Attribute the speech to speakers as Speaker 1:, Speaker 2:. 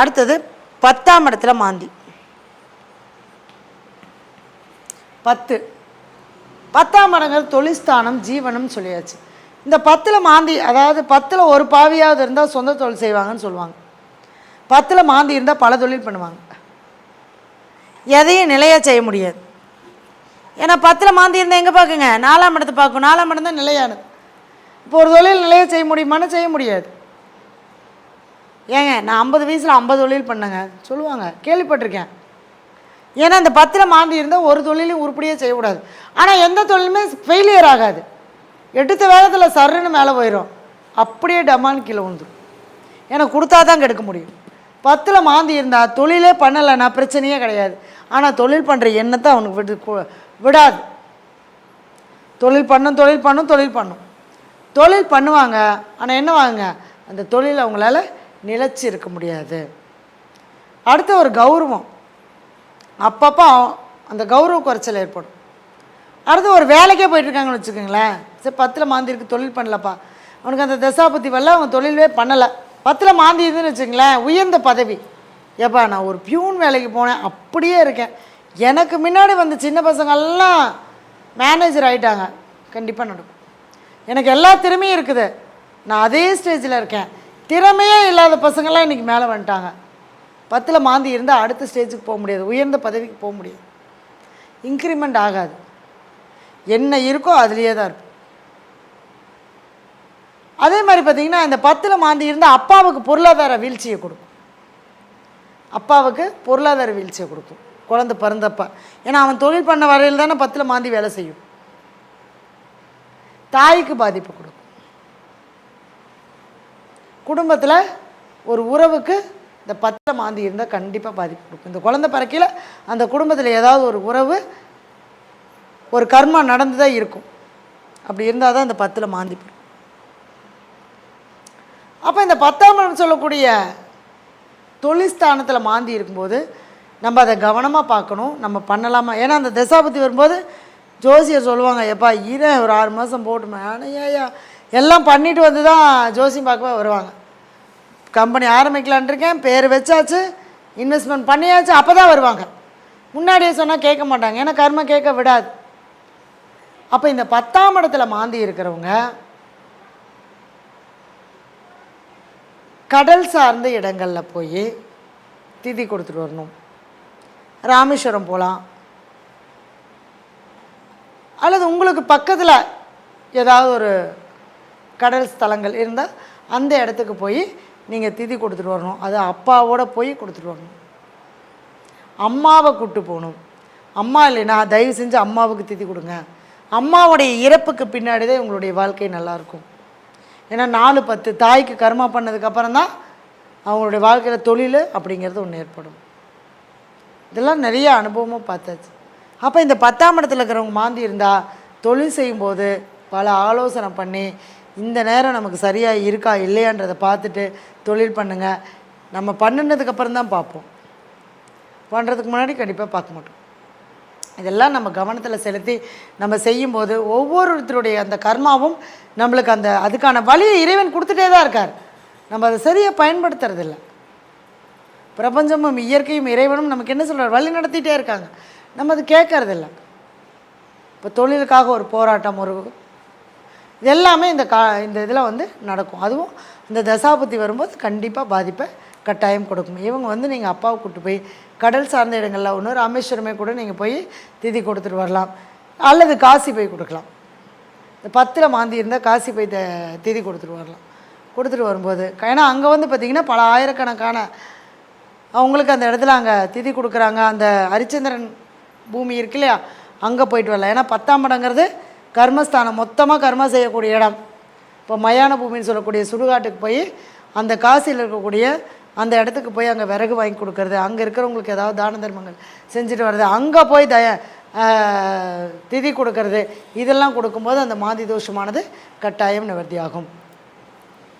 Speaker 1: அடுத்தது பத்தாம் இடத்துல மாந்தி. பத்து. பத்தாம் இடங்கிறது தொழில்ஸ்தானம் ஜீவனம் சொல்லியாச்சு. இந்த பத்தில் மாந்தி அதாவது பத்தில் ஒரு பாவியாவது இருந்தால் சொந்த தொழில் செய்வாங்கன்னு சொல்லுவாங்க. பத்தில் மாந்தி இருந்தால் பல தொழில் பண்ணுவாங்க. எதையும் நிலையாக செய்ய முடியாது. ஏன்னா பத்தில் மாந்தி இருந்தால் எங்கே பார்க்குங்க நாலாம் இடத்தை பார்க்கும் நாலாம் இடம் தான் நிலையானது. இப்போ ஒரு தொழில் நிலையாக செய்ய முடியுமான்னு செய்ய முடியாது. ஏங்க நான் ஐம்பது வயசில் ஐம்பது தொழில் பண்ணேங்க. சொல்லுவாங்க கேள்விப்பட்டிருக்கேன். ஏன்னா இந்த பத்தில் மாந்தி இருந்தால் ஒரு தொழிலையும் உருப்படியாக செய்யக்கூடாது. ஆனால் எந்த தொழிலுமே ஃபெயிலியர் ஆகாது. எடுத்த வேகத்தில் சருன்னு மேலே போயிடும் அப்படியே டமான்னு கீழே விழுந்துடும் எனக்கு கொடுத்தா தான் கெடுக்க முடியும். பத்தில் மாந்தி இருந்தால் தொழிலே பண்ணலைன்னா பிரச்சனையே கிடையாது. ஆனால் தொழில் பண்ணுற எண்ணத்தை அவனுக்கு விடு விடாது. தொழில் பண்ணும் தொழில் பண்ணும் தொழில் பண்ணும். தொழில் பண்ணுவாங்க ஆனால் என்ன வாங்க அந்த தொழில் அவங்களால நிலைச்சி இருக்க முடியாது. அடுத்து ஒரு கௌரவம். அப்பப்போ அந்த கௌரவ குறைச்சல் ஏற்படும். அடுத்து ஒரு வேலைக்கே போயிட்டுருக்காங்கன்னு வச்சுக்கோங்களேன். சரி பத்தில் மாந்திருக்கு தொழில் பண்ணலப்பா. அவனுக்கு அந்த தசாபதி வரல அவன் தொழிலே பண்ணலை. பத்தில் மாந்தி இருந்துன்னு வச்சுங்களேன் உயர்ந்த பதவி. ஏப்பா நான் ஒரு பியூன் வேலைக்கு போனேன் அப்படியே இருக்கேன். எனக்கு முன்னாடி வந்த சின்ன பசங்கள்லாம் மேனேஜர் ஆகிட்டாங்க கண்டிப்பாக நடக்கும். எனக்கு எல்லா திறமையும் இருக்குது. நான் அதே ஸ்டேஜில் இருக்கேன். திறமையே இல்லாத பசங்கள்லாம் இன்றைக்கி மேலே வந்துட்டாங்க. பத்தில் மாந்தி இருந்தால் அடுத்த ஸ்டேஜுக்கு போக முடியாது. உயர்ந்த பதவிக்கு போக முடியாது. இன்க்ரிமெண்ட் ஆகாது. என்ன இருக்கோ அதுலேயே தான் இருக்கும். அதே மாதிரி பார்த்தீங்கன்னா இந்த பத்தில் மாந்தி இருந்தால் அப்பாவுக்கு பொருளாதார வீழ்ச்சியை கொடுக்கும். அப்பாவுக்கு பொருளாதார வீழ்ச்சியை கொடுக்கும். குழந்தை பிறந்தப்ப. ஏன்னா அவன் தொழில் பண்ண வரையில் தானே பத்தில் மாந்தி வேலை செய்யும். தாய்க்கு பாதிப்பு கொடுக்கும். குடும்பத்தில் ஒரு உறவுக்கு இந்த பத்தில் மாந்தி இருந்தால் கண்டிப்பாக பாதிப்பு கொடுக்கும். இந்த குழந்தை பிறக்கையில் அந்த குடும்பத்தில் ஏதாவது ஒரு உறவு ஒரு கர்மா நடந்து தான் இருக்கும். அப்படி இருந்தால் தான் இந்த பத்தில் மாந்தி அப்போ இந்த பத்தாம் இடம் சொல்லக்கூடிய தொழில்ஸ்தானத்தில் மாந்தி இருக்கும்போது நம்ம அதை கவனமாக பார்க்கணும். நம்ம பண்ணலாமா? ஏன்னா அந்த தசாபதி வரும்போது ஜோசியர் சொல்லுவாங்க எப்பா இரு ஒரு ஆறு மாதம் போட்டுமே. ஆனால் ஏயா எல்லாம் பண்ணிட்டு வந்து தான் ஜோசியம் பார்க்கவே வருவாங்க. கம்பெனி ஆரம்பிக்கலான் இருக்கேன் பேர் வச்சாச்சு இன்வெஸ்ட்மெண்ட் பண்ணியாச்சு அப்போ தான் வருவாங்க. முன்னாடியே சொன்னால் கேட்க மாட்டாங்க ஏன்னா கர்மம் கேட்க விடாது. அப்போ இந்த பத்தாம் இடத்துல மாந்தி இருக்கிறவங்க கடல் சார்ந்த இடங்களில் போய் திதி கொடுத்துட்டு வரணும். ராமேஸ்வரம் போகலாம் அல்லது உங்களுக்கு பக்கத்தில் ஏதாவது ஒரு கடல் ஸ்தலங்கள் இருந்தால் அந்த இடத்துக்கு போய் நீங்கள் திதி கொடுத்துட்டு வரணும். அது அப்பாவோட போய் கொடுத்துட்டு வரணும். அம்மாவை கூப்பிட்டு போகணும். அம்மா இல்லைன்னா தயவு செஞ்சு அம்மாவுக்கு திதி கொடுங்க. அம்மாவுடைய இறப்புக்கு பின்னாடி தான் உங்களுடைய வாழ்க்கை நல்லாயிருக்கும் ஏன்னா நாலு பத்து தாய்க்கு கர்மா பண்ணதுக்கப்புறம் தான் அவங்களுடைய வாழ்க்கையில் தொழில் அப்படிங்கிறது ஒன்று ஏற்படும். இதெல்லாம் நிறைய அனுபவமாக பார்த்தாச்சு. அப்போ இந்த பத்தாம் இடத்துல இருக்கிறவங்க மாந்தி இருந்தால் தொழில் செய்யும்போது பல ஆலோசனை பண்ணி இந்த நேரம் நமக்கு சரியாக இருக்கா இல்லையான்றதை பார்த்துட்டு தொழில் பண்ணுங்கள் நம்ம பண்ணினதுக்கப்புறம் தான் பார்ப்போம். பண்ணுறதுக்கு முன்னாடி கண்டிப்பாக பார்க்க மாட்டோம். இதெல்லாம் நம்ம கவனத்தில் செலுத்தி நம்ம செய்யும்போது ஒவ்வொருத்தருடைய அந்த கர்மாவும் நம்மளுக்கு அந்த அதுக்கான வழியை இறைவன் கொடுத்துட்டே தான் இருக்கார். நம்ம அதை சரியாக பயன்படுத்துறதில்ல. பிரபஞ்சமும் இயற்கையும் இறைவனும் நமக்கு என்ன சொல்கிறார் வழி நடத்திட்டே இருக்காங்க. நம்ம அது கேட்கறதில்ல. இப்போ தொழிலுக்காக ஒரு போராட்டம் ஒரு எல்லாமே இந்த கா இந்த இதில் வந்து நடக்கும். அதுவும் இந்த தசாபுத்தி வரும்போது கண்டிப்பாக பாதிப்பை கட்டாயம் கொடுக்கும். இவங்க வந்து நீங்கள் அப்பாவை கூட்டு போய் கடல் சார்ந்த இடங்களில் ஒன்று ராமேஸ்வரமே கூட நீங்கள் போய் திதி கொடுத்துட்டு வரலாம். அல்லது காசி போய் கொடுக்கலாம். இந்த பத்தில் மாந்தி இருந்தால் காசி போய் த திதி கொடுத்துட்டு வரலாம். கொடுத்துட்டு வரும்போது ஏன்னா அங்கே வந்து பார்த்திங்கன்னா பல ஆயிரக்கணக்கான அவங்களுக்கு அந்த இடத்துல அங்கே திதி கொடுக்குறாங்க. அந்த ஹரிச்சந்திரன் பூமி இருக்கு இல்லையா? அங்கே போயிட்டு வரலாம். ஏன்னா பத்தாம் இடங்கிறது கர்மஸ்தானம் மொத்தமாக கர்மா செய்யக்கூடிய இடம். இப்போ மயான பூமின்னு சொல்லக்கூடிய சுடுகாட்டுக்கு போய் அந்த காசியில் இருக்கக்கூடிய அந்த இடத்துக்கு போய் அங்கே விறகு வாங்கி கொடுக்கறது. அங்கே இருக்கிறவங்களுக்கு ஏதாவது தான தர்மங்கள் செஞ்சுட்டு வர்றது. அங்கே போய் தய திதி கொடுக்கறது. இதெல்லாம் கொடுக்கும்போது அந்த மாதி தோஷமானது கட்டாயம் நிவர்த்தியாகும்.